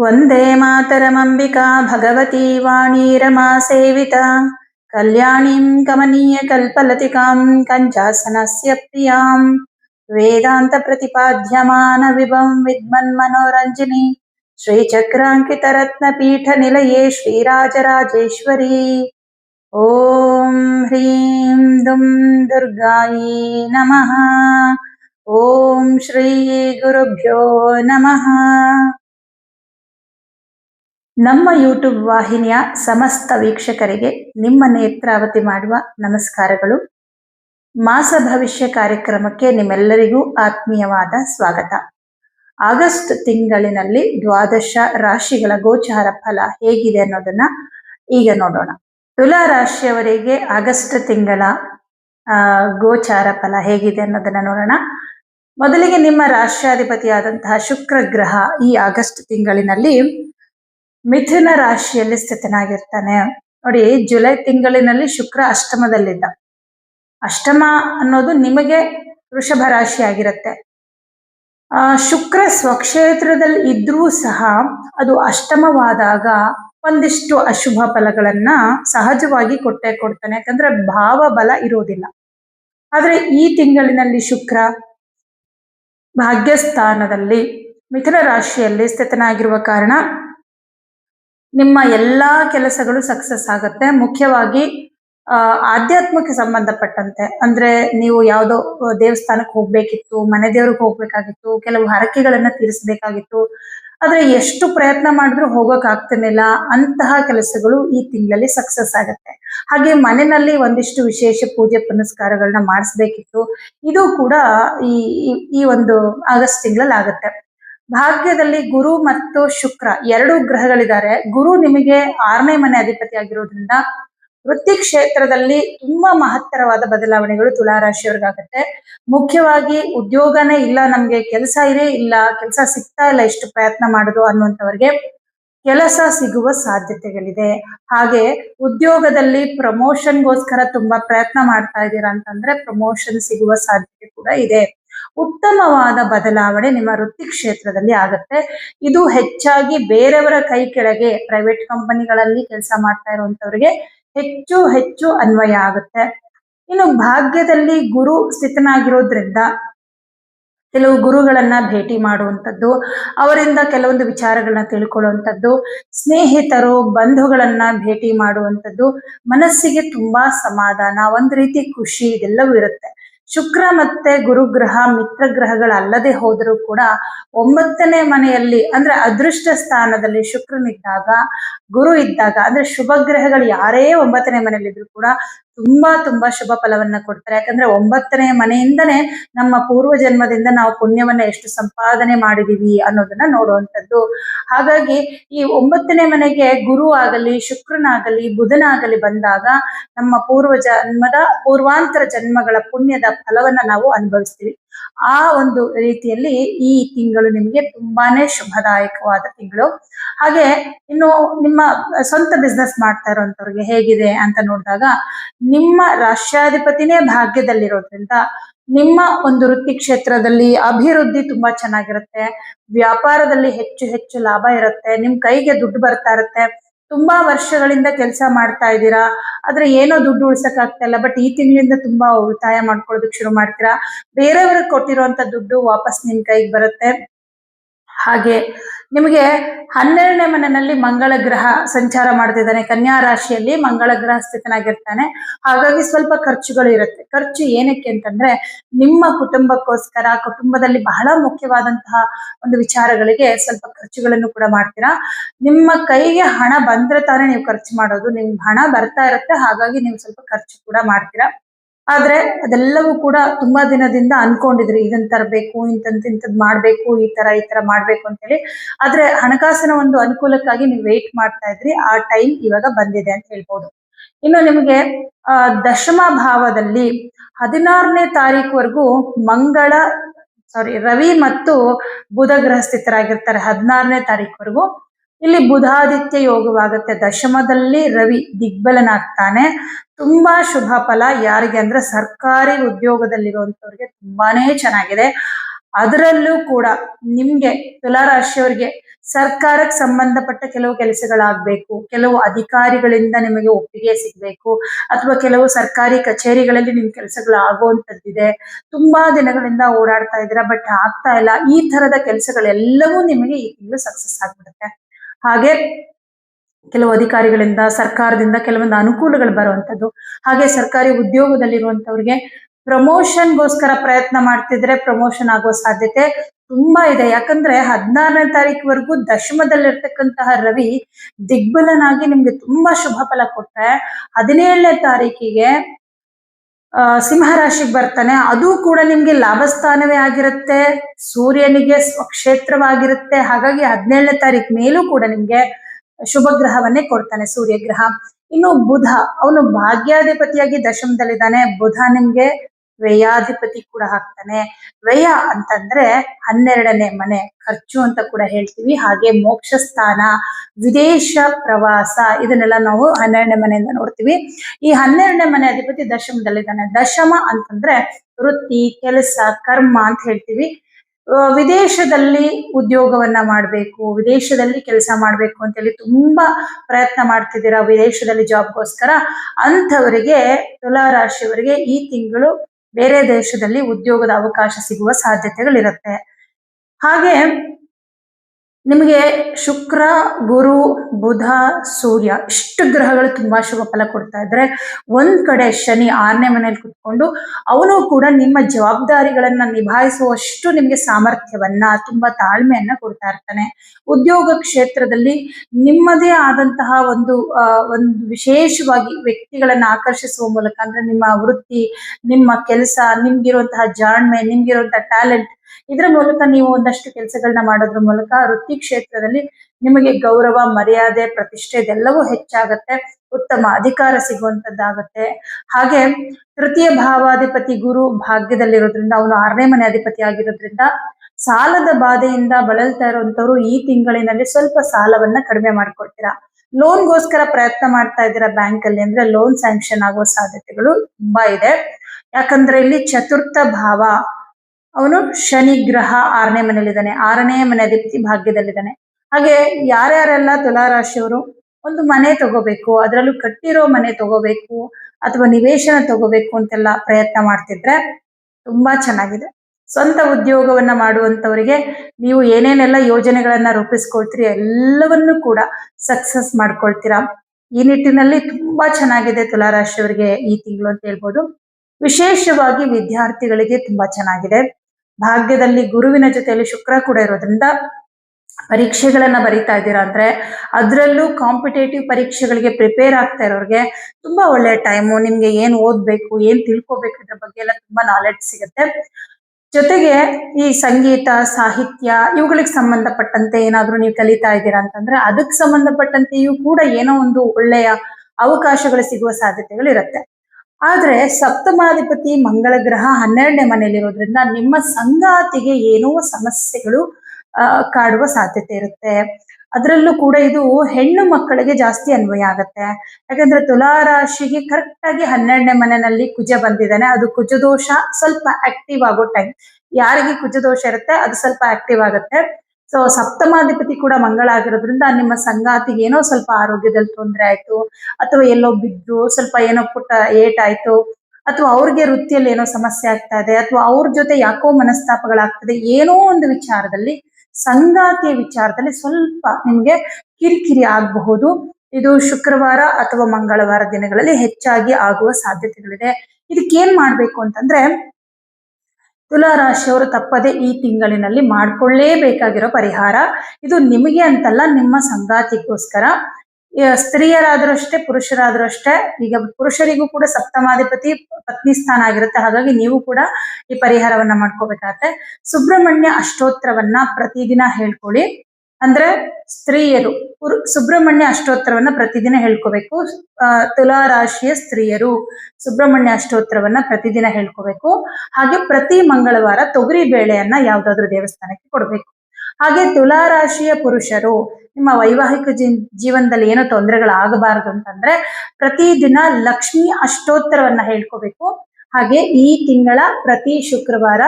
वन्दे मातरमम्बिका भगवती वाणीरमासेविता कल्याणीं कमनीयकल्पलतिकां कञ्चासनस्य प्रियां वेदान्तप्रतिपाद्यमानविभं विद्मन्मनोरञ्जिनी श्रीचक्राङ्कितरत्नपीठनिलये श्रीराजराजेश्वरी ॐ ह्रीं दुं दुर्गायै नमः ॐ श्रीगुरुभ्यो नमः ನಮ್ಮ ಯೂಟ್ಯೂಬ್ ವಾಹಿನಿಯ ಸಮಸ್ತ ವೀಕ್ಷಕರಿಗೆ ನಿಮ್ಮ ನೇತ್ರಾವತಿ ಮಾಡುವ ನಮಸ್ಕಾರಗಳು. ಮಾಸ ಭವಿಷ್ಯ ಕಾರ್ಯಕ್ರಮಕ್ಕೆ ನಿಮ್ಮೆಲ್ಲರಿಗೂ ಆತ್ಮೀಯವಾದ ಸ್ವಾಗತ. ಆಗಸ್ಟ್ ತಿಂಗಳಿನಲ್ಲಿ ದ್ವಾದಶ ರಾಶಿಗಳ ಗೋಚಾರ ಫಲ ಹೇಗಿದೆ ಅನ್ನೋದನ್ನ ಈಗ ನೋಡೋಣ. ತುಲಾ ರಾಶಿಯವರಿಗೆ ಆಗಸ್ಟ್ ತಿಂಗಳ ಗೋಚಾರ ಫಲ ಹೇಗಿದೆ ಅನ್ನೋದನ್ನ ನೋಡೋಣ. ಮೊದಲಿಗೆ ನಿಮ್ಮ ರಾಷ್ಟ್ರಾಧಿಪತಿಯಾದಂತಹ ಶುಕ್ರ ಗ್ರಹ ಈ ಆಗಸ್ಟ್ ತಿಂಗಳಿನಲ್ಲಿ ಮಿಥುನ ರಾಶಿಯಲ್ಲಿ ಸ್ಥಿತನಾಗಿರ್ತಾನೆ. ನೋಡಿ, ಜುಲೈ ತಿಂಗಳಿನಲ್ಲಿ ಶುಕ್ರ ಅಷ್ಟಮದಲ್ಲಿದ್ದ. ಅಷ್ಟಮ ಅನ್ನೋದು ನಿಮಗೆ ವೃಷಭ ರಾಶಿ ಆಗಿರುತ್ತೆ ಆ, ಶುಕ್ರ ಸ್ವಕ್ಷೇತ್ರದಲ್ಲಿ ಇದ್ರೂ ಸಹ ಅದು ಅಷ್ಟಮವಾದಾಗ ಒಂದಿಷ್ಟು ಅಶುಭ ಫಲಗಳನ್ನ ಸಹಜವಾಗಿ ಕೊಟ್ಟೆ ಕೊಡ್ತಾನೆ. ಯಾಕಂದ್ರೆ ಭಾವ ಬಲ ಇರೋದಿಲ್ಲ. ಆದ್ರೆ ಈ ತಿಂಗಳಿನಲ್ಲಿ ಶುಕ್ರ ಭಾಗ್ಯಸ್ಥಾನದಲ್ಲಿ ಮಿಥುನ ರಾಶಿಯಲ್ಲಿ ಸ್ಥಿತನಾಗಿರುವ ಕಾರಣ ನಿಮ್ಮ ಎಲ್ಲಾ ಕೆಲಸಗಳು ಸಕ್ಸಸ್ ಆಗುತ್ತೆ. ಮುಖ್ಯವಾಗಿ ಆಧ್ಯಾತ್ಮಕ್ಕೆ ಸಂಬಂಧಪಟ್ಟಂತೆ. ಅಂದ್ರೆ ನೀವು ಯಾವುದೋ ದೇವಸ್ಥಾನಕ್ಕೆ ಹೋಗ್ಬೇಕಿತ್ತು, ಮನೆ ದೇವ್ರಿಗೆ ಹೋಗ್ಬೇಕಾಗಿತ್ತು, ಕೆಲವು ಹರಕೆಗಳನ್ನ ತೀರಿಸಬೇಕಾಗಿತ್ತು. ಆದ್ರೆ ಎಷ್ಟು ಪ್ರಯತ್ನ ಮಾಡಿದ್ರು ಹೋಗೋಕ್ ಆಗ್ತಿರ್ಲಿಲ್ಲ ಅಂತಹ ಕೆಲಸಗಳು ಈ ತಿಂಗಳಲ್ಲಿ ಸಕ್ಸಸ್ ಆಗುತ್ತೆ. ಹಾಗೆ ಮನೆಯಲ್ಲಿ ಒಂದಿಷ್ಟು ವಿಶೇಷ ಪೂಜೆ ಪುನಸ್ಕಾರಗಳನ್ನ ಮಾಡಿಸ್ಬೇಕಿತ್ತು. ಇದು ಕೂಡ ಈ- ಈ ಒಂದು ಆಗಸ್ಟ್ ತಿಂಗಳಲ್ಲಿ ಆಗುತ್ತೆ ಭಾಗ್ಯದಲ್ಲಿ ಗುರು ಮತ್ತು ಶುಕ್ರ ಎರಡು ಗ್ರಹಗಳಿದ್ದಾರೆ. ಗುರು ನಿಮಗೆ ಆರನೇ ಮನೆ ಅಧಿಪತಿ ಆಗಿರೋದ್ರಿಂದ ವೃತ್ತಿ ಕ್ಷೇತ್ರದಲ್ಲಿ ತುಂಬಾ ಮಹತ್ತರವಾದ ಬದಲಾವಣೆಗಳು ತುಲಾರಾಶಿಯವ್ರಿಗಾಗತ್ತೆ. ಮುಖ್ಯವಾಗಿ ಉದ್ಯೋಗನೇ ಇಲ್ಲ, ನಮ್ಗೆ ಕೆಲಸ ಇದೆ ಇಲ್ಲ, ಕೆಲಸ ಸಿಗ್ತಾ ಇಲ್ಲ ಎಷ್ಟು ಪ್ರಯತ್ನ ಮಾಡುದು ಅನ್ನುವಂಥವ್ರಿಗೆ ಕೆಲಸ ಸಿಗುವ ಸಾಧ್ಯತೆಗಳಿದೆ. ಹಾಗೆ ಉದ್ಯೋಗದಲ್ಲಿ ಪ್ರಮೋಷನ್ಗೋಸ್ಕರ ತುಂಬಾ ಪ್ರಯತ್ನ ಮಾಡ್ತಾ ಇದ್ದೀರಾ ಅಂತಂದ್ರೆ ಪ್ರಮೋಷನ್ ಸಿಗುವ ಸಾಧ್ಯತೆ ಕೂಡ ಇದೆ. ಉತ್ತಮವಾದ ಬದಲಾವಣೆ ನಿಮ್ಮ ವೃತ್ತಿ ಕ್ಷೇತ್ರದಲ್ಲಿ ಆಗುತ್ತೆ. ಇದು ಹೆಚ್ಚಾಗಿ ಬೇರೆಯವರ ಕೈ ಕೆಳಗೆ ಪ್ರೈವೇಟ್ ಕಂಪನಿಗಳಲ್ಲಿ ಕೆಲಸ ಮಾಡ್ತಾ ಇರುವಂತವ್ರಿಗೆ ಹೆಚ್ಚು ಹೆಚ್ಚು ಅನ್ವಯ ಆಗುತ್ತೆ. ಇನ್ನು ಭಾಗ್ಯದಲ್ಲಿ ಗುರು ಸ್ಥಿತನಾಗಿರೋದ್ರಿಂದ ಕೆಲವು ಗುರುಗಳನ್ನ ಭೇಟಿ ಮಾಡುವಂಥದ್ದು, ಅವರಿಂದ ಕೆಲವೊಂದು ವಿಚಾರಗಳನ್ನ ತಿಳ್ಕೊಳ್ಳುವಂಥದ್ದು, ಸ್ನೇಹಿತರು, ಬಂಧುಗಳನ್ನ ಭೇಟಿ ಮಾಡುವಂಥದ್ದು, ಮನಸ್ಸಿಗೆ ತುಂಬಾ ಸಮಾಧಾನ, ಒಂದ್ ರೀತಿ ಖುಷಿ, ಇದೆಲ್ಲವೂ ಇರುತ್ತೆ. ಶುಕ್ರ ಮತ್ತೆ ಗುರುಗ್ರಹ ಮಿತ್ರ ಗ್ರಹಗಳಲ್ಲದೆ ಹೋದರೂ ಕೂಡ ಒಂಬತ್ತನೇ ಮನೆಯಲ್ಲಿ ಅಂದ್ರೆ ಅದೃಷ್ಟ ಸ್ಥಾನದಲ್ಲಿ ಶುಕ್ರನಿದ್ದಾಗ, ಗುರು ಇದ್ದಾಗ, ಅಂದ್ರೆ ಶುಭ ಗ್ರಹಗಳು ಯಾರೇ ಒಂಬತ್ತನೇ ಮನೆಯಲ್ಲಿದ್ರು ಕೂಡ ತುಂಬಾ ತುಂಬಾ ಶುಭ ಫಲವನ್ನ ಕೊಡ್ತಾರೆ. ಯಾಕಂದ್ರೆ ಒಂಬತ್ತನೇ ಮನೆಯಿಂದನೇ ನಮ್ಮ ಪೂರ್ವ ಜನ್ಮದಿಂದ ನಾವು ಪುಣ್ಯವನ್ನ ಎಷ್ಟು ಸಂಪಾದನೆ ಮಾಡಿದೀವಿ ಅನ್ನೋದನ್ನ ನೋಡುವಂಥದ್ದು. ಹಾಗಾಗಿ ಈ ಒಂಬತ್ತನೇ ಮನೆಗೆ ಗುರು ಆಗಲಿ, ಶುಕ್ರನಾಗಲಿ, ಬುಧನಾಗಲಿ ಬಂದಾಗ ನಮ್ಮ ಪೂರ್ವ ಜನ್ಮದ ಪೂರ್ವಾಂತರ ಜನ್ಮಗಳ ಪುಣ್ಯದ ಫಲವನ್ನ ನಾವು ಅನುಭವಿಸ್ತೀವಿ. ಆ ಒಂದು ರೀತಿಯಲ್ಲಿ ಈ ತಿಂಗಳು ನಿಮಗೆ ತುಂಬಾನೇ ಶುಭದಾಯಕವಾದ ತಿಂಗಳು. ಹಾಗೆ ಇನ್ನು ನಿಮ್ಮ ಸ್ವಂತ ಬಿಸ್ನೆಸ್ ಮಾಡ್ತಾ ಇರೋಂಥವ್ರಿಗೆ ಹೇಗಿದೆ ಅಂತ ನೋಡಿದಾಗ, ನಿಮ್ಮ ರಾಷ್ಟ್ರಾಧಿಪತಿನೇ ಭಾಗ್ಯದಲ್ಲಿರೋದ್ರಿಂದ ನಿಮ್ಮ ಒಂದು ವೃತ್ತಿ ಕ್ಷೇತ್ರದಲ್ಲಿ ಅಭಿವೃದ್ಧಿ ತುಂಬಾ ಚೆನ್ನಾಗಿರುತ್ತೆ. ವ್ಯಾಪಾರದಲ್ಲಿ ಹೆಚ್ಚು ಹೆಚ್ಚು ಲಾಭ ಇರುತ್ತೆ. ನಿಮ್ ಕೈಗೆ ದುಡ್ಡು ಬರ್ತಾ ಇರುತ್ತೆ. ತುಂಬಾ ವರ್ಷಗಳಿಂದ ಕೆಲಸ ಮಾಡ್ತಾ ಇದ್ದೀರಾ? ಆದ್ರೆ ಏನೋ ದುಡ್ಡು ಉಳ್ಸಕ್ ಆಗ್ತಾ ಇಲ್ಲ ಬಟ್ ಈ ತಿಂಗಳಿಂದ ತುಂಬಾ ಉಳಿತಾಯ ಮಾಡ್ಕೊಳ್ಳೋದಕ್ಕೆ ಶುರು ಮಾಡ್ತೀರಾ? ಬೇರೆಯವ್ರಿಗೆ ಕೊಟ್ಟಿರುವಂತ ದುಡ್ಡು ವಾಪಸ್ ನಿಮ್ ಕೈಗೆ ಬರುತ್ತೆ. ಹಾಗೆ ನಿಮಗೆ ಹನ್ನೆರಡನೇ ಮನೆಯಲ್ಲಿ ಮಂಗಳ ಗ್ರಹ ಸಂಚಾರ ಮಾಡ್ತಿದ್ದಾನೆ. ಕನ್ಯಾ ರಾಶಿಯಲ್ಲಿ ಮಂಗಳ ಗ್ರಹ ಸ್ಥಿತನಾಗಿರ್ತಾನೆ. ಹಾಗಾಗಿ ಸ್ವಲ್ಪ ಖರ್ಚುಗಳು ಇರುತ್ತೆ. ಖರ್ಚು ಏನಕ್ಕೆ ಅಂತಂದ್ರೆ ನಿಮ್ಮ ಕುಟುಂಬಕ್ಕೋಸ್ಕರ, ಕುಟುಂಬದಲ್ಲಿ ಬಹಳ ಮುಖ್ಯವಾದಂತಹ ಒಂದು ವಿಚಾರಗಳಿಗೆ ಸ್ವಲ್ಪ ಖರ್ಚುಗಳನ್ನು ಕೂಡ ಮಾಡ್ತೀರಾ. ನಿಮ್ಮ ಕೈಗೆ ಹಣ ಬಂದ್ರೆ ತಾನೇ ನೀವು ಖರ್ಚು ಮಾಡೋದು. ನಿಮ್ಗೆ ಹಣ ಬರ್ತಾ ಇರುತ್ತೆ. ಹಾಗಾಗಿ ನೀವು ಸ್ವಲ್ಪ ಖರ್ಚು ಕೂಡ ಮಾಡ್ತೀರಾ. ಆದ್ರೆ ಅದೆಲ್ಲವೂ ಕೂಡ ತುಂಬಾ ದಿನದಿಂದ ಅನ್ಕೊಂಡಿದ್ರಿ, ಇದನ್ ತರಬೇಕು ಇಂತಂತ ಇಂಥದ್ ಮಾಡ್ಬೇಕು, ಈ ತರ ಈ ತರ ಮಾಡ್ಬೇಕು ಅಂತೇಳಿ. ಆದ್ರೆ ಹಣಕಾಸಿನ ಒಂದು ಅನುಕೂಲಕ್ಕಾಗಿ ನೀವು ವೇಟ್ ಮಾಡ್ತಾ ಇದ್ರಿ, ಆ ಟೈಮ್ ಇವಾಗ ಬಂದಿದೆ ಅಂತ ಹೇಳ್ಬೋದು. ಇನ್ನು ನಿಮಗೆ, ಆ, ದಶಮ ಭಾವದಲ್ಲಿ ಹದಿನಾರನೇ ತಾರೀಕುವರೆಗೂ ಮಂಗಳ ಸಾರಿ ರವಿ ಮತ್ತು ಬುಧ ಗ್ರಹ ಸ್ಥಿತರಾಗಿರ್ತಾರೆ ಹದಿನಾರನೇ ತಾರೀಕುವರೆಗೂ. ಇಲ್ಲಿ ಬುಧಾದಿತ್ಯ ಯೋಗವಾಗುತ್ತೆ, ದಶಮದಲ್ಲಿ ರವಿ ದಿಗ್ಬಲನಾಗ್ತಾನೆ. ತುಂಬಾ ಶುಭ ಫಲ ಯಾರಿಗೆ ಅಂದ್ರೆ ಸರ್ಕಾರಿ ಉದ್ಯೋಗದಲ್ಲಿರುವಂತವ್ರಿಗೆ ತುಂಬಾನೇ ಚೆನ್ನಾಗಿದೆ. ಅದರಲ್ಲೂ ಕೂಡ ನಿಮ್ಗೆ ತುಲಾರಾಶಿಯವರಿಗೆ ಸರ್ಕಾರಕ್ಕೆ ಸಂಬಂಧಪಟ್ಟ ಕೆಲವು ಕೆಲಸಗಳಾಗಬೇಕು, ಕೆಲವು ಅಧಿಕಾರಿಗಳಿಂದ ನಿಮಗೆ ಒಪ್ಪಿಗೆ ಸಿಗಬೇಕು, ಅಥವಾ ಕೆಲವು ಸರ್ಕಾರಿ ಕಚೇರಿಗಳಲ್ಲಿ ನಿಮ್ ಕೆಲಸಗಳು ಆಗುವಂತದ್ದಿದೆ ತುಂಬಾ ದಿನಗಳಿಂದ ಓಡಾಡ್ತಾ ಇದ್ದೀರಾ, ಬಟ್ ಆಗ್ತಾ ಇಲ್ಲ. ಈ ತರದ ಕೆಲಸಗಳೆಲ್ಲವೂ ನಿಮಗೆ ಈ ತಿಂಗಳು ಸಕ್ಸಸ್ ಆಗ್ಬಿಡುತ್ತೆ. ಹಾಗೆ ಕೆಲವು ಅಧಿಕಾರಿಗಳಿಂದ ಸರ್ಕಾರದಿಂದ ಕೆಲವೊಂದು ಅನುಕೂಲಗಳು ಬರುವಂಥದ್ದು. ಹಾಗೆ ಸರ್ಕಾರಿ ಉದ್ಯೋಗದಲ್ಲಿರುವಂಥವ್ರಿಗೆ ಪ್ರಮೋಷನ್ಗೋಸ್ಕರ ಪ್ರಯತ್ನ ಮಾಡ್ತಿದ್ರೆ ಪ್ರಮೋಷನ್ ಆಗೋ ಸಾಧ್ಯತೆ ತುಂಬಾ ಇದೆ. ಯಾಕಂದ್ರೆ ಹದಿನಾರನೇ ತಾರೀಕುವರೆಗೂ ದಶಮದಲ್ಲಿರ್ತಕ್ಕಂತಹ ರವಿ ದಿಗ್ಬಲನಾಗಿ ನಿಮ್ಗೆ ತುಂಬಾ ಶುಭ ಫಲ ಕೊಟ್ರೆ ಹದಿನೇಳನೇ ತಾರೀಕಿಗೆ ಆ, ಸಿಂಹ ರಾಶಿಗೆ ಬರ್ತಾನೆ. ಅದು ಕೂಡ ನಿಮ್ಗೆ ಲಾಭಸ್ಥಾನವೇ ಆಗಿರುತ್ತೆ. ಸೂರ್ಯನಿಗೆ ಸ್ವಕ್ಷೇತ್ರವಾಗಿರುತ್ತೆ ಹಾಗಾಗಿ ಹದಿನೇಳನೇ ತಾರೀಕು ಮೇಲೂ ಕೂಡ ನಿಮ್ಗೆ ಶುಭ ಗ್ರಹವನ್ನೇ ಕೊಡ್ತಾನೆ ಸೂರ್ಯಗ್ರಹ. ಇನ್ನು ಬುಧ, ಅವನು ಭಾಗ್ಯಾಧಿಪತಿಯಾಗಿ ದಶಮದಲ್ಲಿದ್ದಾನೆ. ಬುಧ ನಿಮ್ಗೆ ವ್ಯಯಾಧಿಪತಿ ಕೂಡ ಹಾಕ್ತಾನೆ ವ್ಯಯ ಅಂತಂದ್ರೆ ಹನ್ನೆರಡನೇ ಮನೆ, ಖರ್ಚು ಅಂತ ಕೂಡ ಹೇಳ್ತೀವಿ. ಹಾಗೆ ಮೋಕ್ಷ ಸ್ಥಾನ, ವಿದೇಶ ಪ್ರವಾಸ, ಇದನ್ನೆಲ್ಲ ನಾವು ಹನ್ನೆರಡನೇ ಮನೆಯಿಂದ ನೋಡ್ತೀವಿ. ಈ ಹನ್ನೆರಡನೇ ಮನೆ ಅಧಿಪತಿ ದಶಮದಲ್ಲಿದ್ದಾನೆ. ದಶಮ ಅಂತಂದ್ರೆ ವೃತ್ತಿ, ಕೆಲಸ, ಕರ್ಮ ಅಂತ ಹೇಳ್ತೀವಿ. ವಿದೇಶದಲ್ಲಿ ಉದ್ಯೋಗವನ್ನ ಮಾಡಬೇಕು, ವಿದೇಶದಲ್ಲಿ ಕೆಲಸ ಮಾಡಬೇಕು ಅಂತೇಳಿ ತುಂಬಾ ಪ್ರಯತ್ನ ಮಾಡ್ತಿದ್ದೀರಾ ವಿದೇಶದಲ್ಲಿ ಜಾಬ್ಗೋಸ್ಕರ ಅಂಥವರಿಗೆ ತುಲಾ ರಾಶಿಯವರಿಗೆ ಈ ತಿಂಗಳು ಬೇರೆ ದೇಶದಲ್ಲಿ ಉದ್ಯೋಗದ ಅವಕಾಶ ಸಿಗುವ ಸಾಧ್ಯತೆಗಳಿರುತ್ತೆ. ಹಾಗೆ ನಿಮಗೆ ಶುಕ್ರ, ಗುರು, ಬುಧ, ಸೂರ್ಯ ಇಷ್ಟು ಗ್ರಹಗಳು ತುಂಬಾ ಶುಭ ಫಲ ಕೊಡ್ತಾ ಇದ್ರೆ ಒಂದ್ ಕಡೆ ಶನಿ ಆರನೇ ಮನೆಯಲ್ಲಿ ಕುತ್ಕೊಂಡು ಅವನು ಕೂಡ ನಿಮ್ಮ ಜವಾಬ್ದಾರಿಗಳನ್ನ ನಿಭಾಯಿಸುವಷ್ಟು ನಿಮಗೆ ಸಾಮರ್ಥ್ಯವನ್ನ, ತುಂಬಾ ತಾಳ್ಮೆಯನ್ನ ಕೊಡ್ತಾ ಇರ್ತಾನೆ. ಉದ್ಯೋಗ ಕ್ಷೇತ್ರದಲ್ಲಿ ನಿಮ್ಮದೇ ಆದಂತಹ ಒಂದು ಒಂದು ವಿಶೇಷವಾಗಿ ವ್ಯಕ್ತಿಗಳನ್ನ ಆಕರ್ಷಿಸುವ ಮೂಲಕ ಅಂದ್ರೆ ನಿಮ್ಮ ವೃತ್ತಿ, ನಿಮ್ಮ ಕೆಲಸ, ನಿಮ್ಗಿರುವಂತಹ ಜಾಣ್ಮೆ, ನಿಮ್ಗಿರುವಂತಹ ಟ್ಯಾಲೆಂಟ್ ಇದರ ಮೂಲಕ ನೀವು ಒಂದಷ್ಟು ಕೆಲಸಗಳನ್ನ ಮಾಡೋದ್ರ ಮೂಲಕ ವೃತ್ತಿ ಕ್ಷೇತ್ರದಲ್ಲಿ ನಿಮಗೆ ಗೌರವ, ಮರ್ಯಾದೆ, ಪ್ರತಿಷ್ಠೆ ಇದೆಲ್ಲವೂ ಹೆಚ್ಚಾಗತ್ತೆ. ಉತ್ತಮ ಅಧಿಕಾರ ಸಿಗುವಂತದ್ದಾಗತ್ತೆ. ಹಾಗೆ ತೃತೀಯ ಭಾವಾಧಿಪತಿ ಗುರು ಭಾಗ್ಯದಲ್ಲಿರೋದ್ರಿಂದ, ಅವನು ಆರನೇ ಮನೆ ಅಧಿಪತಿ ಆಗಿರೋದ್ರಿಂದ ಸಾಲದ ಬಾಧೆಯಿಂದ ಬಳಲ್ತಾ ಇರುವಂತವ್ರು ಈ ತಿಂಗಳಿನಲ್ಲಿ ಸ್ವಲ್ಪ ಸಾಲವನ್ನ ಕಡಿಮೆ ಮಾಡ್ಕೊಳ್ತೀರಾ? ಲೋನ್ಗೋಸ್ಕರ ಪ್ರಯತ್ನ ಮಾಡ್ತಾ ಇದ್ದೀರಾ ಬ್ಯಾಂಕ್ ಅಲ್ಲಿ ಅಂದ್ರೆ ಲೋನ್ ಸ್ಯಾಂಕ್ಷನ್ ಆಗುವ ಸಾಧ್ಯತೆಗಳು ತುಂಬಾ ಇದೆ. ಯಾಕಂದ್ರೆ ಇಲ್ಲಿ ಚತುರ್ಥ ಭಾವ ಅವನು ಶನಿ ಗ್ರಹ ಆರನೇ ಮನೇಲಿದ್ದಾನೆ ಆರನೇ ಮನೆ ಅಧಿಪತಿ ಭಾಗ್ಯದಲ್ಲಿದ್ದಾನೆ. ಹಾಗೆ ಯಾರ್ಯಾರೆಲ್ಲ ತುಲಾರಾಶಿಯವರು ಒಂದು ಮನೆ ತಗೋಬೇಕು, ಅದರಲ್ಲೂ ಕಟ್ಟಿರೋ ಮನೆ ತಗೋಬೇಕು, ಅಥವಾ ನಿವೇಶನ ತಗೋಬೇಕು ಅಂತೆಲ್ಲ ಪ್ರಯತ್ನ ಮಾಡ್ತಿದ್ರೆ ತುಂಬಾ ಚೆನ್ನಾಗಿದೆ. ಸ್ವಂತ ಉದ್ಯೋಗವನ್ನ ಮಾಡುವಂತವರಿಗೆ ನೀವು ಏನೇನೆಲ್ಲ ಯೋಜನೆಗಳನ್ನ ರೂಪಿಸ್ಕೊಳ್ತೀರಿ ಎಲ್ಲವನ್ನೂ ಕೂಡ ಸಕ್ಸಸ್ ಮಾಡ್ಕೊಳ್ತೀರಾ. ಈ ನಿಟ್ಟಿನಲ್ಲಿ ತುಂಬಾ ಚೆನ್ನಾಗಿದೆ ತುಲಾರಾಶಿಯವರಿಗೆ ಈ ತಿಂಗಳು ಅಂತ ಹೇಳ್ಬೋದು. ವಿಶೇಷವಾಗಿ ವಿದ್ಯಾರ್ಥಿಗಳಿಗೆ ತುಂಬಾ ಚೆನ್ನಾಗಿದೆ. ಭಾಗ್ಯದಲ್ಲಿ ಗುರುವಿನ ಜೊತೆಯಲ್ಲಿ ಶುಕ್ರ ಕೂಡ ಇರೋದ್ರಿಂದ ಪರೀಕ್ಷೆಗಳನ್ನ ಬರಿತಾ ಇದ್ದೀರಾ ಅಂದ್ರೆ ಅದರಲ್ಲೂ ಕಾಂಪಿಟೇಟಿವ್ ಪರೀಕ್ಷೆಗಳಿಗೆ ಪ್ರಿಪೇರ್ ಆಗ್ತಾ ಇರೋರಿಗೆ ತುಂಬಾ ಒಳ್ಳೆ ಟೈಮು ನಿಮ್ಗೆ ಏನ್ ಓದ್ಬೇಕು, ಏನ್ ತಿಳ್ಕೊಬೇಕು ಇದ್ರ ಬಗ್ಗೆ ಎಲ್ಲ ತುಂಬಾ ನಾಲೆಡ್ಜ್ ಸಿಗುತ್ತೆ. ಜೊತೆಗೆ ಈ ಸಂಗೀತ, ಸಾಹಿತ್ಯ ಇವುಗಳಿಗೆ ಸಂಬಂಧಪಟ್ಟಂತೆ ಏನಾದ್ರೂ ನೀವು ಕಲಿತಾ ಇದ್ದೀರಾ ಅಂತಂದ್ರೆ ಅದಕ್ಕೆ ಸಂಬಂಧಪಟ್ಟಂತೆಯೂ ಕೂಡ ಏನೋ ಒಂದು ಒಳ್ಳೆಯ ಅವಕಾಶಗಳು ಸಿಗುವ ಸಾಧ್ಯತೆಗಳು ಇರುತ್ತೆ. ಆದ್ರೆ ಸಪ್ತಮಾಧಿಪತಿ ಮಂಗಳ ಗ್ರಹ ಹನ್ನೆರಡನೇ ಮನೆಯಲ್ಲಿರೋದ್ರಿಂದ ನಿಮ್ಮ ಸಂಗಾತಿಗೆ ಏನೋ ಸಮಸ್ಯೆಗಳು ಕಾಡುವ ಸಾಧ್ಯತೆ ಇರುತ್ತೆ. ಅದರಲ್ಲೂ ಕೂಡ ಇದು ಹೆಣ್ಣು ಮಕ್ಕಳಿಗೆ ಜಾಸ್ತಿ ಅನ್ವಯ ಆಗತ್ತೆ. ಯಾಕಂದ್ರೆ ತುಲಾ ರಾಶಿಗೆ ಕರೆಕ್ಟ್ ಆಗಿ ಹನ್ನೆರಡನೇ ಮನೆಯಲ್ಲಿ ಕುಜ ಬಂದಿದ್ದಾನೆ. ಅದು ಕುಜದೋಷ ಸ್ವಲ್ಪ ಆಕ್ಟಿವ್ ಆಗೋ ಟೈಮ್ ಯಾರಿಗೆ ಕುಜದೋಷ ಇರುತ್ತೆ, ಅದು ಸ್ವಲ್ಪ ಆಕ್ಟಿವ್ ಆಗುತ್ತೆ. ಸೊ ಸಪ್ತಮಾಧಿಪತಿ ಕೂಡ ಮಂಗಳ ಆಗಿರೋದ್ರಿಂದ ನಿಮ್ಮ ಸಂಗಾತಿಗೆ ಏನೋ ಸ್ವಲ್ಪ ಆರೋಗ್ಯದಲ್ಲಿ ತೊಂದರೆ ಆಯ್ತು, ಅಥವಾ ಎಲ್ಲೋ ಬಿದ್ದು ಸ್ವಲ್ಪ ಏನೋ ಪುಟ್ಟ ಏಟಾಯ್ತು ಅಥವಾ ಅವ್ರಿಗೆ ವೃತ್ತಿಯಲ್ಲಿ ಏನೋ ಸಮಸ್ಯೆ ಆಗ್ತಾ ಇದೆ, ಅಥವಾ ಅವ್ರ ಜೊತೆ ಯಾಕೋ ಮನಸ್ತಾಪಗಳಾಗ್ತದೆ, ಏನೋ ಒಂದು ವಿಚಾರದಲ್ಲಿ, ಸಂಗಾತಿಯ ವಿಚಾರದಲ್ಲಿ ಸ್ವಲ್ಪ ನಿಮ್ಗೆ ಕಿರಿಕಿರಿ ಆಗಬಹುದು. ಇದು ಶುಕ್ರವಾರ ಅಥವಾ ಮಂಗಳವಾರ ದಿನಗಳಲ್ಲಿ ಹೆಚ್ಚಾಗಿ ಆಗುವ ಸಾಧ್ಯತೆಗಳಿದೆ. ಇದಕ್ಕೇನ್ ಮಾಡ್ಬೇಕು ಅಂತಂದ್ರೆ ತುಲಾ ರಾಶಿಯವರು ತಪ್ಪದೆ ಈ ತಿಂಗಳಿನಲ್ಲಿ ಮಾಡಿಕೊಳ್ಳೇಬೇಕಾಗಿರೋ ಪರಿಹಾರ ಇದು ನಿಮಗೆ ಅಂತಲ್ಲ, ನಿಮ್ಮ ಸಂಗಾತಿಗೋಸ್ಕರ. ಸ್ತ್ರೀಯರಾದರೂ ಅಷ್ಟೇ, ಪುರುಷರಾದರೂ ಅಷ್ಟೇ, ಈಗ ಪುರುಷರಿಗೂ ಕೂಡ ಸಪ್ತಮಾಧಿಪತಿ ಪತ್ನಿ ಸ್ಥಾನ ಆಗಿರುತ್ತೆ, ಹಾಗಾಗಿ ನೀವು ಕೂಡ ಈ ಪರಿಹಾರವನ್ನ ಮಾಡ್ಕೋಬೇಕಾಗತ್ತೆ. ಸುಬ್ರಹ್ಮಣ್ಯ ಅಷ್ಟೋತ್ತರವನ್ನ ಪ್ರತಿದಿನ ಹೇಳ್ಕೊಳ್ಳಿ. ಅಂದ್ರೆ ಸ್ತ್ರೀಯರು. ಸುಬ್ರಹ್ಮಣ್ಯ ಅಷ್ಟೋತ್ತರವನ್ನ ಪ್ರತಿದಿನ ಹೇಳ್ಕೋಬೇಕು. ತುಲಾ ರಾಶಿಯ ಸ್ತ್ರೀಯರು ಸುಬ್ರಹ್ಮಣ್ಯ ಅಷ್ಟೋತ್ತರವನ್ನ ಪ್ರತಿದಿನ ಹೇಳ್ಕೋಬೇಕು. ಹಾಗೆ ಪ್ರತಿ ಮಂಗಳವಾರ ತೊಗರಿ ಬೇಳೆಯನ್ನ ಯಾವ್ದಾದ್ರು ದೇವಸ್ಥಾನಕ್ಕೆ ಕೊಡ್ಬೇಕು. ಹಾಗೆ ತುಲಾ ರಾಶಿಯ ಪುರುಷರು ನಿಮ್ಮ ವೈವಾಹಿಕ ಜೀ- ಜೀವನದಲ್ಲಿ ಏನೋ ತೊಂದರೆಗಳಾಗಬಾರದು ಅಂತಂದ್ರೆ ಪ್ರತಿದಿನ ಲಕ್ಷ್ಮಿ ಅಷ್ಟೋತ್ತರವನ್ನ ಹೇಳ್ಕೋಬೇಕು. ಹಾಗೆ ಈ ತಿಂಗಳ ಪ್ರತಿ ಶುಕ್ರವಾರ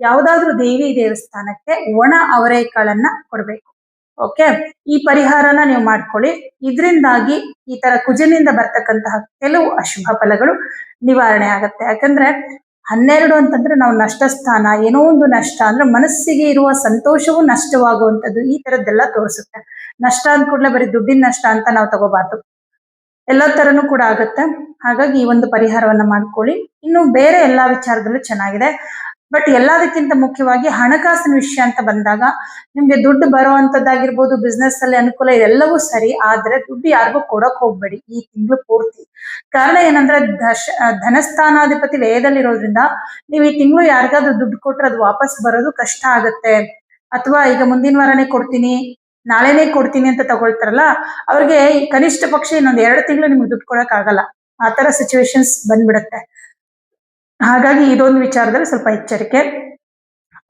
ಯಾವುದಾದ್ರೂ ದೇವಿ ದೇವಸ್ಥಾನಕ್ಕೆ ಒಣ ಅವರೆಕಾಳನ್ನ ಕೊಡಬೇಕು. ಓಕೆ ಈ ಪರಿಹಾರನ ನೀವು ಮಾಡ್ಕೊಳ್ಳಿ. ಇದರಿಂದಾಗಿ ಈ ತರ ಕುಜನಿಂದ ಬರ್ತಕ್ಕಂತಹ ಕೆಲವು ಅಶುಭ ಫಲಗಳು ನಿವಾರಣೆ ಆಗತ್ತೆ. ಯಾಕಂದ್ರೆ ಹನ್ನೆರಡು ಅಂತಂದ್ರೆ ನಾವು ನಷ್ಟ ಸ್ಥಾನ ಏನೋ ಒಂದು ನಷ್ಟ ಅಂದ್ರೆ ಮನಸ್ಸಿಗೆ ಇರುವ ಸಂತೋಷವು ನಷ್ಟವಾಗುವಂಥದ್ದು ಈ ತರದ್ದೆಲ್ಲ ತೋರಿಸುತ್ತೆ. ನಷ್ಟ ಅಂದ ಕೂಡಲೇ ಬರೀ ದುಡ್ಡಿನ ನಷ್ಟ ಅಂತ ನಾವು ತಗೋಬಾರ್ದು. ಎಲ್ಲ ತರನು ಕೂಡ ಆಗುತ್ತೆ. ಹಾಗಾಗಿ ಈ ಒಂದು ಪರಿಹಾರವನ್ನ ಮಾಡ್ಕೊಳ್ಳಿ. ಇನ್ನು ಬೇರೆ ಎಲ್ಲಾ ವಿಚಾರದಲ್ಲೂ ಚೆನ್ನಾಗಿದೆ. ಬಟ್ ಎಲ್ಲದಕ್ಕಿಂತ ಮುಖ್ಯವಾಗಿ ಹಣಕಾಸಿನ ವಿಷಯ ಅಂತ ಬಂದಾಗ ನಿಮ್ಗೆ ದುಡ್ಡು ಬರುವಂತದ್ದಾಗಿರ್ಬೋದು ಬಿಸ್ನೆಸ್ ಅಲ್ಲಿ ಅನುಕೂಲ ಇದೆಲ್ಲವೂ ಸರಿ, ಆದ್ರೆ ದುಡ್ಡು ಯಾರಿಗೂ ಕೊಡಕ್ ಹೋಗ್ಬೇಡಿ ಈ ತಿಂಗಳು ಪೂರ್ತಿ. ಕಾರಣ ಏನಂದ್ರೆ ದಶ, ಧನಸ್ಥಾನಾಧಿಪತಿ ವ್ಯಯದಲ್ಲಿರೋದ್ರಿಂದ ನೀವು ಈ ತಿಂಗಳು ಯಾರಿಗಾದ್ರೂ ದುಡ್ಡು ಕೊಟ್ರೆ ಅದು ವಾಪಸ್ ಬರೋದು ಕಷ್ಟ ಆಗತ್ತೆ. ಅಥವಾ ಈಗ ಮುಂದಿನ ವಾರನೇ ಕೊಡ್ತೀನಿ, ನಾಳೆನೇ ಕೊಡ್ತೀನಿ ಅಂತ ತಗೊಳ್ತಾರಲ್ಲ, ಅವ್ರಿಗೆ ಕನಿಷ್ಠ ಪಕ್ಷ ಇನ್ನೊಂದು ಎರಡು ತಿಂಗಳು ನಿಮ್ಗೆ ದುಡ್ಡು ಕೊಡಕ್ ಆಗಲ್ಲ ಆ ತರ ಸಿಚುವೇಶನ್ಸ್ ಬಂದ್ಬಿಡುತ್ತೆ. ಹಾಗಾಗಿ ಇದೊಂದು ವಿಚಾರದಲ್ಲಿ ಸ್ವಲ್ಪ ಎಚ್ಚರಿಕೆ.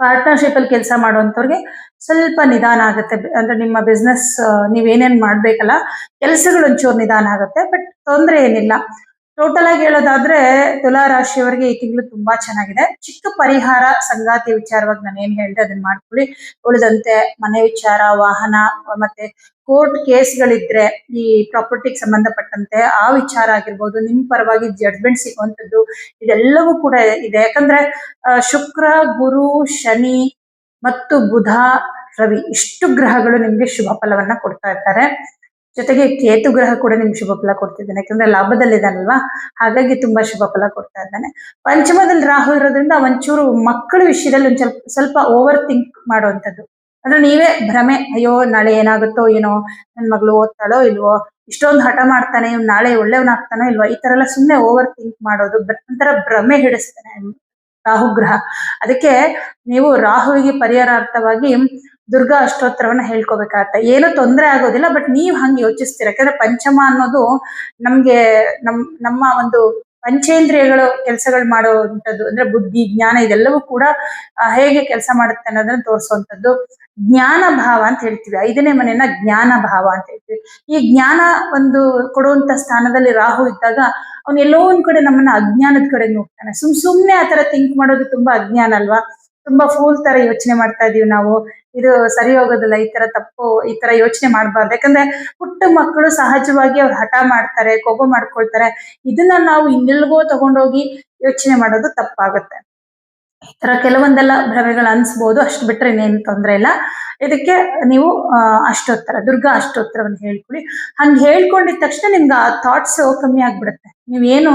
ಪಾರ್ಟ್ನರ್ಶಿಪ್ ಅಲ್ಲಿ ಕೆಲಸ ಮಾಡುವಂಥವ್ರಿಗೆ ಸ್ವಲ್ಪ ನಿಧಾನ ಆಗುತ್ತೆ. ಅಂದ್ರೆ ನಿಮ್ಮ ಬಿಸ್ನೆಸ್ ನೀವೇನೇನ್ ಮಾಡ್ಬೇಕಲ್ಲ, ಕೆಲಸಗಳು ಒಂಚೂರು ನಿಧಾನ ಆಗುತ್ತೆ ಬಟ್ ತೊಂದರೆ ಏನಿಲ್ಲ. ಟೋಟಲ್ ಆಗಿ ಹೇಳೋದಾದ್ರೆ, ತುಲಾ ರಾಶಿಯವರಿಗೆ ಈ ತಿಂಗಳು ತುಂಬಾ ಚೆನ್ನಾಗಿದೆ. ಚಿಕ್ಕ ಪರಿಹಾರ ಸಂಗಾತಿ ವಿಚಾರವಾಗಿ ನಾನು ಏನ್ ಹೇಳಿದೆ ಅದನ್ನ ಮಾಡ್ಕೊಳ್ಳಿ. ಉಳಿದಂತೆ ಮನೆ ವಿಚಾರ, ವಾಹನ, ಮತ್ತೆ ಕೋರ್ಟ್ ಕೇಸ್ಗಳಿದ್ರೆ ಈ ಪ್ರಾಪರ್ಟಿಗೆ ಸಂಬಂಧಪಟ್ಟಂತೆ ಆ ವಿಚಾರ ಆಗಿರ್ಬೋದು, ನಿಮ್ ಪರವಾಗಿ ಜಡ್ಜ್ಮೆಂಟ್ ಸಿಗುವಂಥದ್ದು ಇದೆಲ್ಲವೂ ಕೂಡ ಇದೆ. ಯಾಕಂದ್ರೆ ಶುಕ್ರ, ಗುರು, ಶನಿ ಮತ್ತು ಬುಧ, ರವಿ ಇಷ್ಟು ಗ್ರಹಗಳು ನಿಮ್ಗೆ ಶುಭ ಫಲವನ್ನ ಕೊಡ್ತಾ ಇರ್ತಾರೆ. ಜೊತೆಗೆ ಕೇತು ಗ್ರಹ ಕೂಡ ನಿಮ್ಗೆ ಶುಭ ಫಲ ಕೊಡ್ತಿದ್ದಾನೆ. ಯಾಕಂದ್ರೆ ಲಾಭದಲ್ಲಿದ್ದಾನಲ್ವಾ? ಹಾಗಾಗಿ ತುಂಬಾ ಶುಭ ಫಲ ಕೊಡ್ತಾ ಇದ್ದಾನೆ. ಪಂಚಮದಲ್ಲಿ ರಾಹು ಇರೋದ್ರಿಂದ ಒಂಚೂರು ಮಕ್ಕಳ ವಿಷಯದಲ್ಲಿ ಒಂದ್ ಸ್ವಲ್ಪ ಸ್ವಲ್ಪ ಓವರ್ ಥಿಂಕ್ ಮಾಡುವಂಥದ್ದು. ಅಂದ್ರೆ ನೀವೇ ಭ್ರಮೆ, ಅಯ್ಯೋ, ನಾಳೆ ಏನಾಗುತ್ತೋ ಏನೋ ನನ್ನ ಮಗಳು ಓದ್ತಾಳೋ ಇಲ್ವೋ, ಇಷ್ಟೊಂದು ಹಠ ಮಾಡ್ತಾನೆ ಇವ್ ನಾಳೆ ಒಳ್ಳೆಯವನಾಗ್ತಾನೋ ಇಲ್ವೋ, ಈ ತರ ಎಲ್ಲ ಸುಮ್ನೆ ಓವರ್ ಥಿಂಕ್ ಮಾಡೋದು ಒಂಥರ ಭ್ರಮೆ ಹಿಡಿಸ್ತಾನೆ ರಾಹು ಗ್ರಹ. ಅದಕ್ಕೆ ನೀವು ರಾಹುವಿಗೆ ಪರಿಹಾರಾರ್ಥವಾಗಿ ದುರ್ಗಾ ಅಷ್ಟೋತ್ತರವನ್ನ ಹೇಳ್ಕೊಬೇಕಾಗತ್ತೆ. ಏನು ತೊಂದರೆ ಆಗೋದಿಲ್ಲ, ಬಟ್ ನೀವ್ ಹಂಗೆ ಯೋಚಿಸ್ತೀರ. ಯಾಕಂದ್ರೆ ಪಂಚಮ ಅನ್ನೋದು ನಮ್ಗೆ, ನಮ್, ನಮ್ಮ ಒಂದು ಪಂಚೇಂದ್ರಿಯಗಳು ಕೆಲಸಗಳು ಮಾಡುವಂಥದ್ದು, ಅಂದ್ರೆ ಬುದ್ಧಿ, ಜ್ಞಾನ, ಇದೆಲ್ಲವೂ ಕೂಡ ಹೇಗೆ ಕೆಲಸ ಮಾಡುತ್ತೆ ಅನ್ನೋದನ್ನ ತೋರಿಸುವಂಥದ್ದು ಜ್ಞಾನ ಭಾವ ಅಂತ ಹೇಳ್ತೀವಿ. ಐದನೇ ಮನೆಯನ್ನ ಜ್ಞಾನ ಭಾವ ಅಂತ ಹೇಳ್ತೀವಿ. ಈ ಜ್ಞಾನ ಒಂದು ಕೊಡುವಂತ ಸ್ಥಾನದಲ್ಲಿ ರಾಹು ಇದ್ದಾಗ ಅವ್ನು ಎಲ್ಲೋ ಒಂದ್ ಕಡೆ ನಮ್ಮನ್ನ ಅಜ್ಞಾನದ ಕಡೆ ನೋಡ್ತಾನೆ. ಸುಮ್ ಸುಮ್ನೆ ಆತರ ಥಿಂಕ್ ಮಾಡೋದು ತುಂಬಾ ಅಜ್ಞಾನ ಅಲ್ವಾ? ತುಂಬಾ ಫೂಲ್ ತರ ಯೋಚನೆ ಮಾಡ್ತಾ ಇದೀವಿ ನಾವು. ಇದು ಸರಿ ಹೋಗೋದಿಲ್ಲ, ಈ ತರ ತಪ್ಪು, ಈ ತರ ಯೋಚನೆ ಮಾಡಬಾರ್ದು. ಯಾಕಂದ್ರೆ ಪುಟ್ಟ ಮಕ್ಕಳು ಸಹಜವಾಗಿ ಅವ್ರು ಹಠ ಮಾಡ್ತಾರೆ, ಕೋಪ ಮಾಡ್ಕೊಳ್ತಾರೆ. ಇದನ್ನ ನಾವು ಇನ್ನೆಲ್ಗೋ ತಗೊಂಡೋಗಿ ಯೋಚನೆ ಮಾಡೋದು ತಪ್ಪಾಗುತ್ತೆ. ಈ ತರ ಕೆಲವೊಂದೆಲ್ಲ ಭ್ರಮೆಗಳು ಅನ್ಸ್ಬೋದು. ಅಷ್ಟು ಬಿಟ್ರೆ ಇನ್ನೇನು ತೊಂದರೆ ಇಲ್ಲ. ಇದಕ್ಕೆ ನೀವು ಅಷ್ಟೋತ್ತರ, ದುರ್ಗಾ ಅಷ್ಟೋತ್ತರವನ್ನು ಹೇಳ್ಕೊಳ್ಳಿ. ಹಂಗೆ ಹೇಳ್ಕೊಂಡಿದ ತಕ್ಷಣ ನಿಮ್ಗೆ ಆ ಥಾಟ್ಸ್ ಕಮ್ಮಿ ಆಗ್ಬಿಡುತ್ತೆ. ನೀವೇನು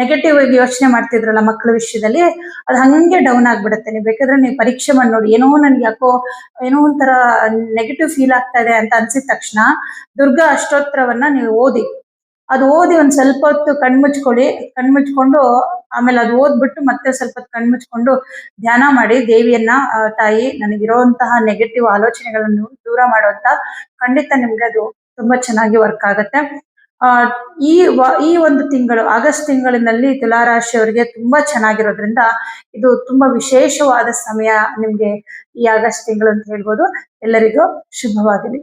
ನೆಗೆಟಿವ್ ಆಗಿ ಯೋಚನೆ ಮಾಡ್ತಿದ್ರಲ್ಲ ಮಕ್ಕಳ ವಿಷಯದಲ್ಲಿ, ಅದು ಹಂಗೆ ಡೌನ್ ಆಗ್ಬಿಡುತ್ತೆ. ನೀವು ಬೇಕಾದ್ರೆ ನೀವು ಪರೀಕ್ಷೆ ಮಾಡಿ ನೋಡಿ. ಏನೋ ನನ್ಗೆ ಯಾಕೋ ಏನೋ ಒಂಥರ ನೆಗೆಟಿವ್ ಫೀಲ್ ಆಗ್ತಾ ಇದೆ ಅಂತ ಅನ್ಸಿದ ತಕ್ಷಣ ದುರ್ಗಾ ಅಷ್ಟೋತ್ತರವನ್ನ ನೀವು ಓದಿ. ಅದು ಓದಿ ಒಂದ್ ಸ್ವಲ್ಪ ಹೊತ್ತು ಕಣ್ಮುಚ್ಕೊಳ್ಳಿ ಕಣ್ಮುಚ್ಕೊಂಡು ಆಮೇಲೆ ಅದು ಓದ್ಬಿಟ್ಟು ಮತ್ತೆ ಸ್ವಲ್ಪ ಹೊತ್ತು ಕಣ್ಮುಚ್ಕೊಂಡು ಧ್ಯಾನ ಮಾಡಿ. ದೇವಿಯನ್ನ ತಾಯಿ, ನನಗಿರುವಂತಹ ನೆಗೆಟಿವ್ ಆಲೋಚನೆಗಳನ್ನು ದೂರ ಮಾಡುವಂತ ಖಂಡಿತ ನಿಮ್ಗೆ ಅದು ತುಂಬಾ ಚೆನ್ನಾಗಿ ವರ್ಕ್ ಆಗುತ್ತೆ. ಆ, ಈ ಈ ಒಂದು ತಿಂಗಳು, ಆಗಸ್ಟ್ ತಿಂಗಳಿನಲ್ಲಿ ತುಲಾರಾಶಿಯವರಿಗೆ ತುಂಬಾ ಚೆನ್ನಾಗಿರೋದ್ರಿಂದ ಇದು ತುಂಬಾ ವಿಶೇಷವಾದ ಸಮಯ ನಿಮ್ಗೆ ಈ ಆಗಸ್ಟ್ ತಿಂಗಳು ಅಂತ ಹೇಳ್ಬೋದು. ಎಲ್ಲರಿಗೂ ಶುಭವಾಗಲಿ.